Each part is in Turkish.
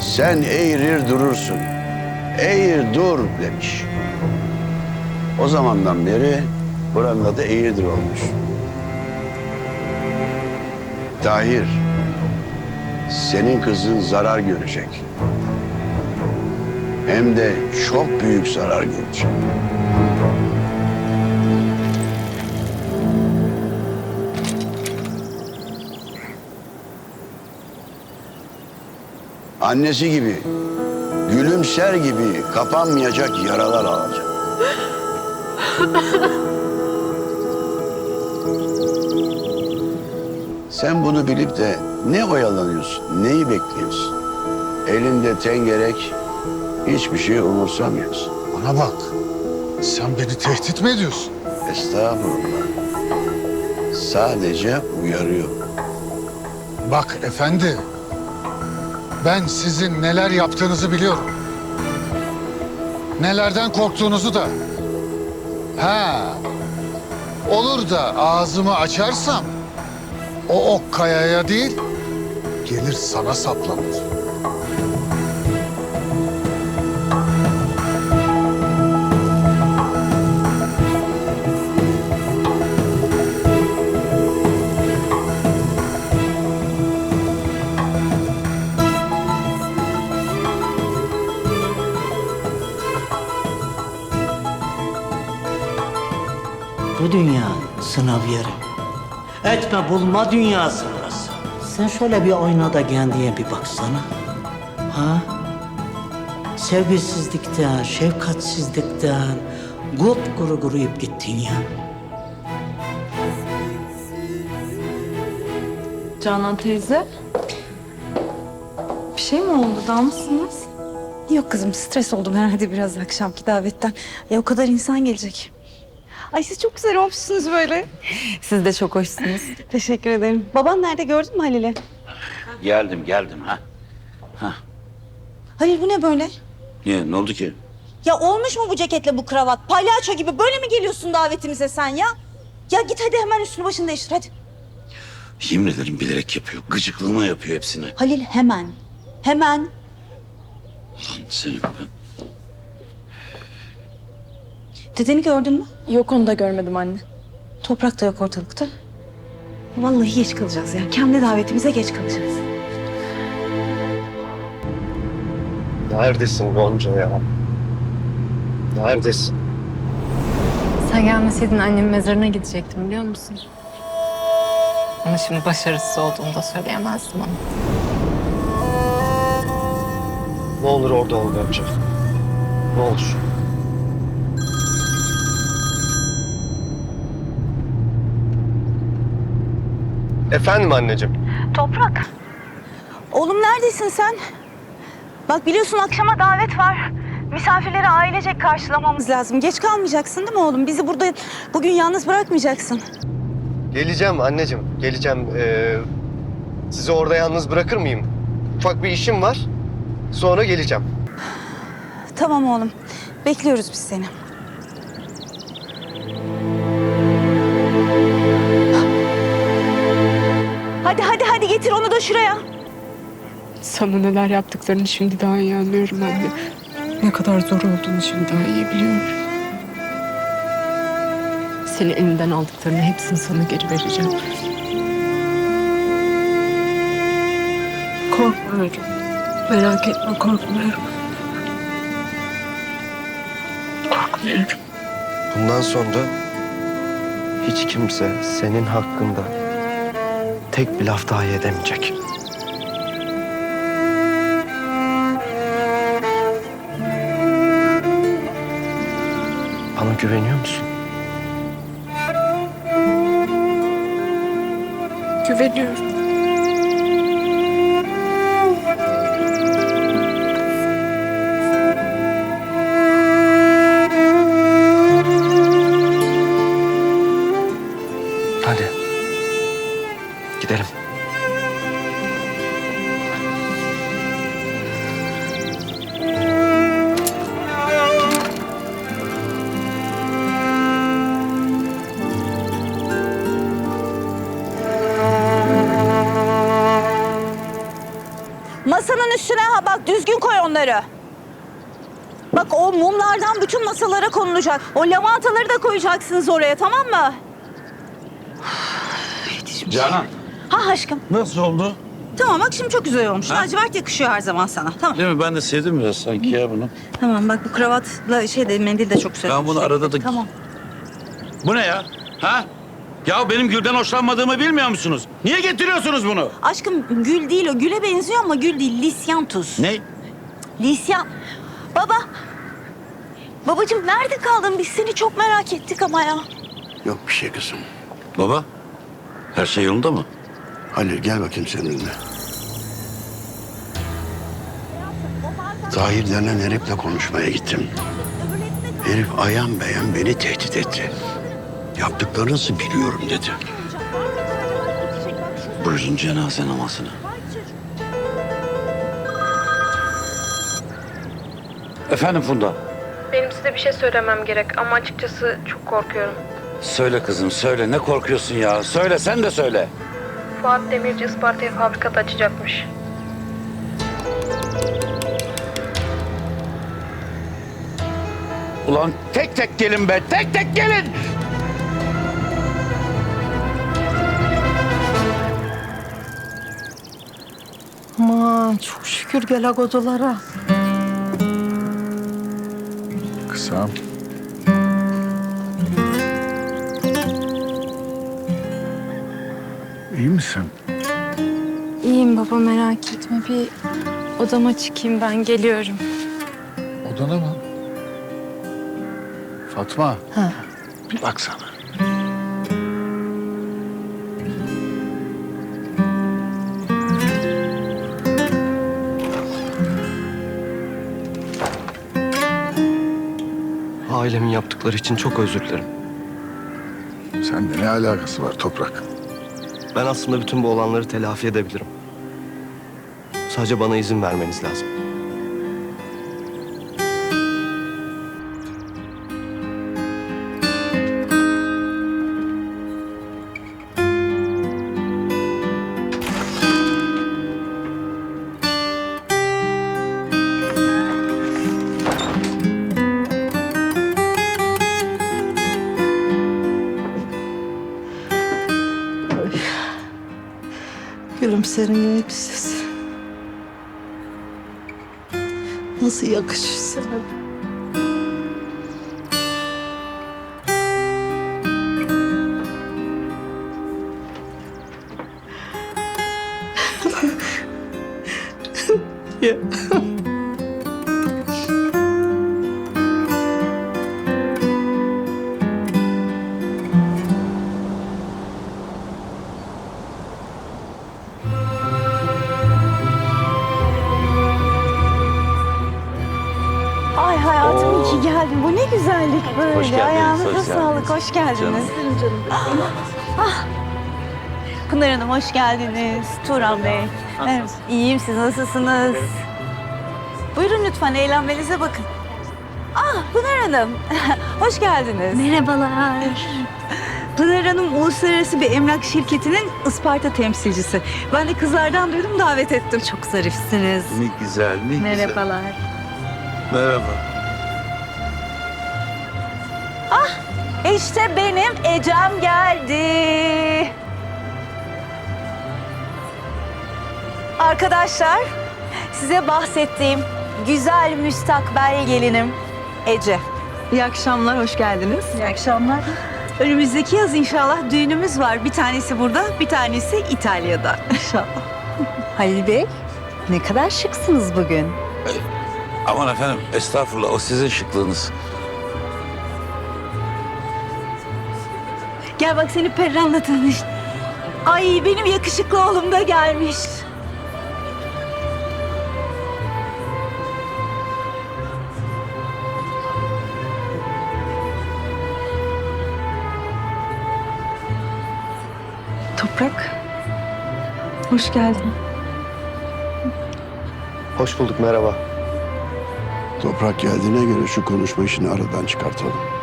Sen eğrir durursun. Eğir dur demiş. O zamandan beri buranın adı Eğirdir olmuş. Tahir, senin kızın zarar görecek. Hem de çok büyük zarar görecek. Annesi gibi, gülümser gibi kapanmayacak yaralar alacak. Sen bunu bilip de ne oyalanıyorsun, neyi bekliyorsun? Elinde tengerek hiçbir şey umursamıyorsun. Bana bak. Sen beni tehdit mi ediyorsun? Estağfurullah. Sadece uyarıyor. Bak efendi. Ben sizin neler yaptığınızı biliyorum. Nelerden korktuğunuzu da. Ha. Olur da ağzımı açarsam o ok kayaya değil gelir sana saplanır. Bu dünya sınav yeri. Etme bulma dünyası burası. Sen şöyle bir aynada kendine bir baksana. Ha? Sevgisizlikten, şefkatsizlikten kuru kuruyup gittin ya. Canan teyze. Bir şey mi oldu? Daha mısınız? Yok kızım stres oldum herhalde biraz akşamki davetten. Ya o kadar insan gelecek. Ay siz çok güzel olmuşsunuz böyle. Siz de çok hoşsunuz. Teşekkür ederim. Baban nerede gördün mü Halil'i? Geldim, geldim ha. Halil bu ne böyle? Niye, ne oldu ki? Ya olmuş mu bu ceketle bu kravat? Palyaço gibi böyle mi geliyorsun davetimize sen ya? Ya git hadi hemen üstünü başını değiştir hadi. Yemin ederim bilerek yapıyor. Gıcıklığına yapıyor hepsini. Halil hemen. Hemen. Lan seni ben... Dedeni gördün mü? Yok onu da görmedim anne. Toprak da yok ortalıkta. Vallahi geç kalacağız ya. Kendi davetimize geç kalacağız. Neredesin Gonca ya? Neredesin? Sen gelmeseydin annemin mezarına gidecektim biliyor musun? Ama şimdi başarısız olduğumu da söyleyemezdim ona. Ne olur orada ol Gonca. Ne olur. Efendim anneciğim. Toprak. Oğlum neredesin sen? Bak biliyorsun akşama davet var. Misafirleri ailecek karşılamamız lazım. Geç kalmayacaksın değil mi oğlum? Bizi burada bugün yalnız bırakmayacaksın. Geleceğim anneciğim. Geleceğim. Ee, sizi orada yalnız bırakır mıyım? Ufak bir işim var. Sonra geleceğim. Tamam oğlum. Bekliyoruz biz seni. Getir onu da şuraya. Sana neler yaptıklarını şimdi daha iyi anlıyorum anne. Ne kadar zor olduğunu şimdi daha iyi biliyorum. Seni elinden aldıklarını hepsini sana geri vereceğim. Korkmuyorum. Merak etme korkmuyorum. Korkmuyorum. Bundan sonra hiç kimse senin hakkında tek bir laf dahi edemeyecek. Bana güveniyor musun? Güveniyorum. Onları. Bak o mumlardan bütün masalara konulacak. O lavantaları da koyacaksınız oraya tamam mı? Canan. Ha aşkım. Nasıl oldu? Tamam bak şimdi çok güzel olmuş. Lacivert yakışıyor her zaman sana. Tamam. Değil mi? Ben de sevdim biraz sanki ya bunu. Tamam bak bu kravatla şey de mendil de çok güzel. Ben bunu arada da- Tamam. Bu ne ya? Ha? Ya benim gülden hoşlanmadığımı bilmiyor musunuz? Niye getiriyorsunuz bunu? Aşkım gül değil o. Güle benziyor ama gül değil. Lisyantus. Ne? Lisyan. Baba. Babacığım nerede kaldın? Biz seni çok merak ettik ama ya. Yok bir şey kızım. Baba, her şey yolunda mı? Halil gel bakayım seninle. Tahir denen herifle konuşmaya gittim. Herif ayan beyan beni tehdit etti. Yaptıklarınızı biliyorum dedi. Buyurun cenaze namazına. Efendim Funda. Benim size bir şey söylemem gerek ama açıkçası çok korkuyorum. Söyle kızım söyle ne korkuyorsun ya? Söyle sen de söyle. Fuat Demirci Isparta'ya fabrikada açacakmış. Ulan tek tek gelin be tek tek gelin. Aman çok şükür gel odalara. Kızım. İyi misin? İyiyim baba merak etme. Bir odama çıkayım ben geliyorum. Odana mı? Fatma. Ha. Bir baksana. Ailemin yaptıkları için çok özür dilerim. Sende ne alakası var Toprak? Ben aslında bütün bu olanları telafi edebilirim. Sadece bana izin vermeniz lazım. Gülümserin elbisesi. Nasıl yakışır sana? ya. Hoş geldiniz. Ah. Pınar Hanım hoş geldiniz. Turan Bey. Evet, iyiyim siz nasılsınız? Buyurun lütfen eğlenmenize bakın. Ah Pınar Hanım. hoş geldiniz. Merhabalar. Pınar Hanım uluslararası bir emlak şirketinin Isparta temsilcisi. Ben de kızlardan duydum davet ettim. Çok zarifsiniz. Ne güzel ne güzel. Merhabalar. Merhaba. İşte benim Ecem geldi. Arkadaşlar, size bahsettiğim güzel müstakbel gelinim Ece. İyi akşamlar, hoş geldiniz. İyi akşamlar. Önümüzdeki yaz inşallah düğünümüz var. Bir tanesi burada, bir tanesi İtalya'da. İnşallah. Halil Bey, ne kadar şıksınız bugün. Aman efendim estağfurullah o sizin şıklığınız. Gel bak seni Perran'la tanış. Ay benim yakışıklı oğlum da gelmiş. Toprak, hoş geldin. Hoş bulduk, merhaba. Toprak geldiğine göre şu konuşma işini aradan çıkartalım.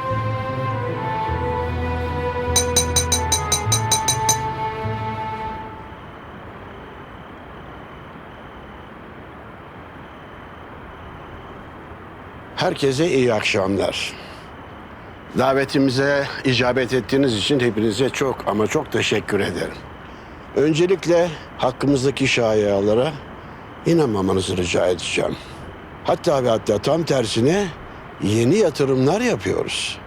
Herkese iyi akşamlar. Davetimize icabet ettiğiniz için hepinize çok ama çok teşekkür ederim. Öncelikle hakkımızdaki şayialara inanmamanızı rica edeceğim. Hatta ve hatta tam tersine yeni yatırımlar yapıyoruz.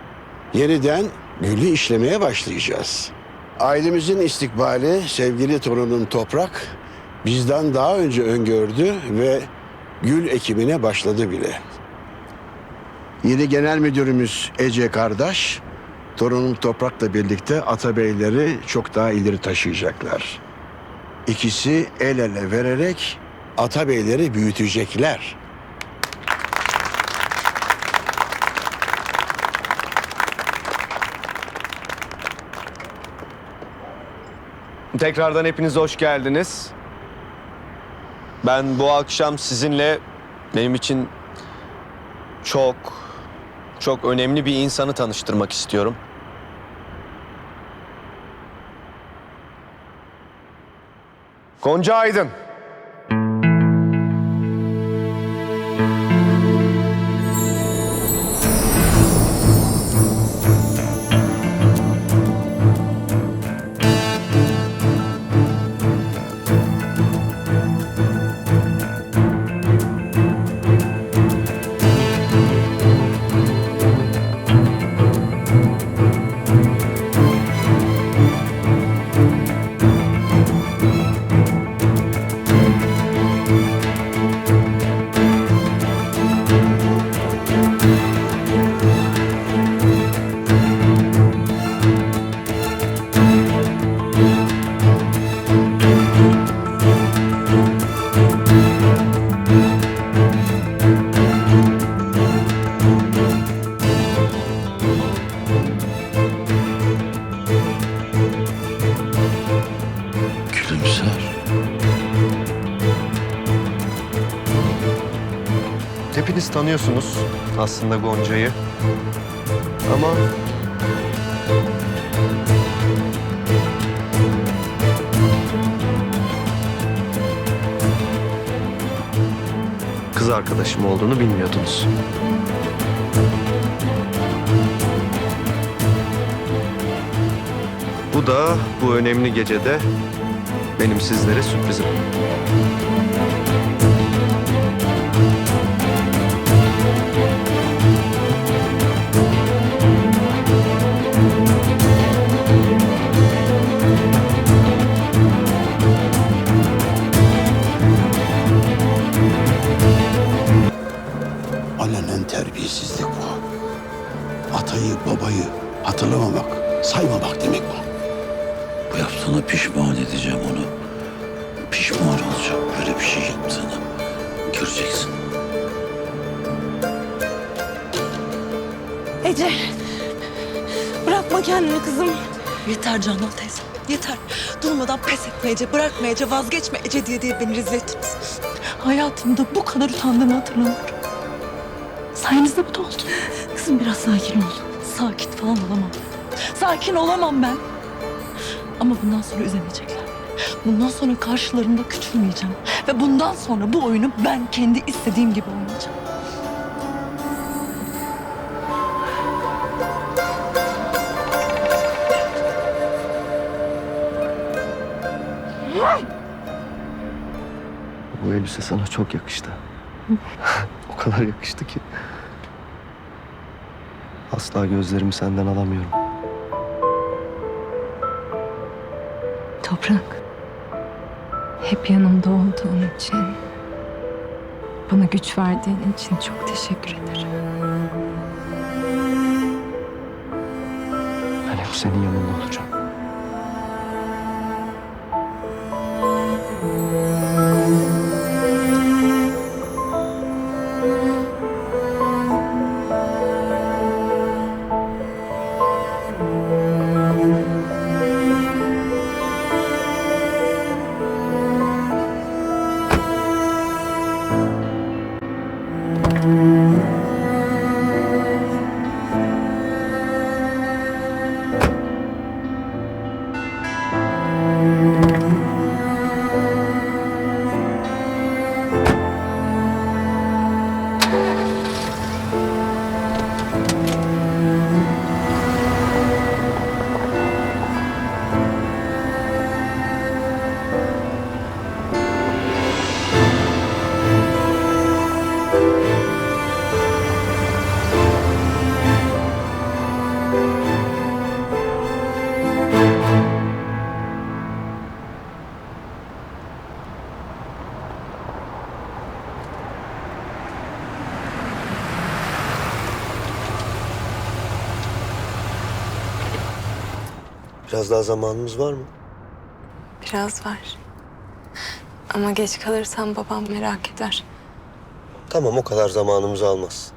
Yeniden gülü işlemeye başlayacağız. Ailemizin istikbali sevgili torunum Toprak bizden daha önce öngördü ve gül ekimine başladı bile. Yeni genel müdürümüz Ece kardeş, torunum Toprak'la birlikte Atabeyleri çok daha ileri taşıyacaklar. İkisi el ele vererek Atabeyleri büyütecekler. Tekrardan hepiniz hoş geldiniz. Ben bu akşam sizinle benim için çok çok önemli bir insanı tanıştırmak istiyorum. Gonca Aydın. Tanıyorsunuz aslında Gonca'yı. Ama kız arkadaşım olduğunu bilmiyordunuz. Bu da bu önemli gecede benim sizlere sürprizim. Babayı hatırlamamak, saymamak demek bu. Bu yaptığına pişman edeceğim onu. Pişman olacak böyle bir şey yaptığına. Göreceksin. Ece. Bırakma kendini kızım. Yeter Canan teyze. Yeter. Durmadan pes etme Ece, bırakma Ece, vazgeçme Ece diye diye beni rezil ettiniz. Hayatımda bu kadar utandığımı hatırlamıyorum. Sayenizde bu da oldu. Kızım biraz sakin ol. Sakin falan olamam. Sakin olamam ben. Ama bundan sonra üzemeyecekler. Bundan sonra karşılarında küçülmeyeceğim. Ve bundan sonra bu oyunu ben kendi istediğim gibi oynayacağım. Bu elbise sana çok yakıştı. o kadar yakıştı ki. Asla gözlerimi senden alamıyorum. Toprak. Hep yanımda olduğun için, bana güç verdiğin için çok teşekkür ederim. Ben hep senin yanında olacağım. Biraz daha zamanımız var mı? Biraz var. Ama geç kalırsam babam merak eder. Tamam o kadar zamanımızı almaz.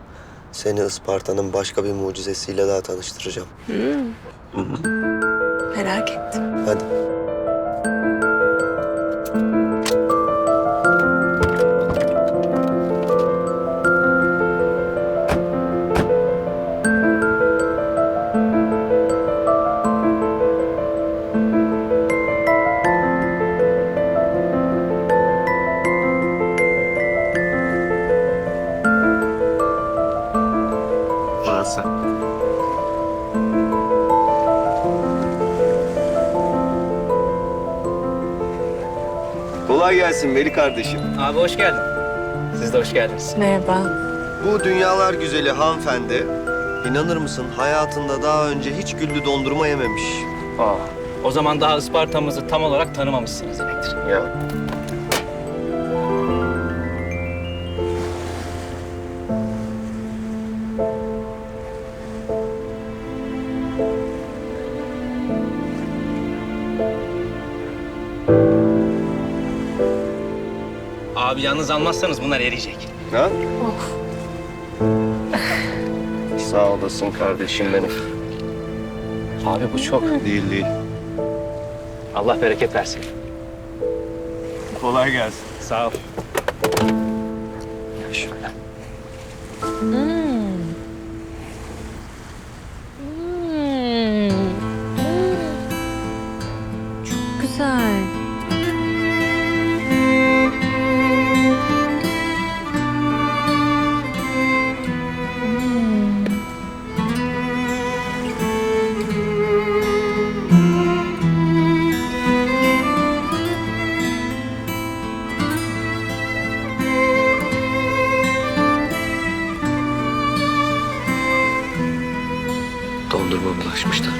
Seni Isparta'nın başka bir mucizesiyle daha tanıştıracağım. Merak ettim. Hadi. Gelsin Veli kardeşim. Abi hoş geldin. Siz de hoş geldiniz. Merhaba. Bu dünyalar güzeli hanımefendi, inanır mısın hayatında daha önce hiç güllü dondurma yememiş. Aa, o zaman daha Isparta'mızı tam olarak tanımamışsınız demektir. Ya. Gaz almazsanız bunlar eriyecek. Ha? Of. Sağ olasın kardeşim benim. Abi bu çok. Değil değil. Allah bereket versin. Kolay gelsin. Sağ ol. Şöyle. Hmm. karşılaşmışlar.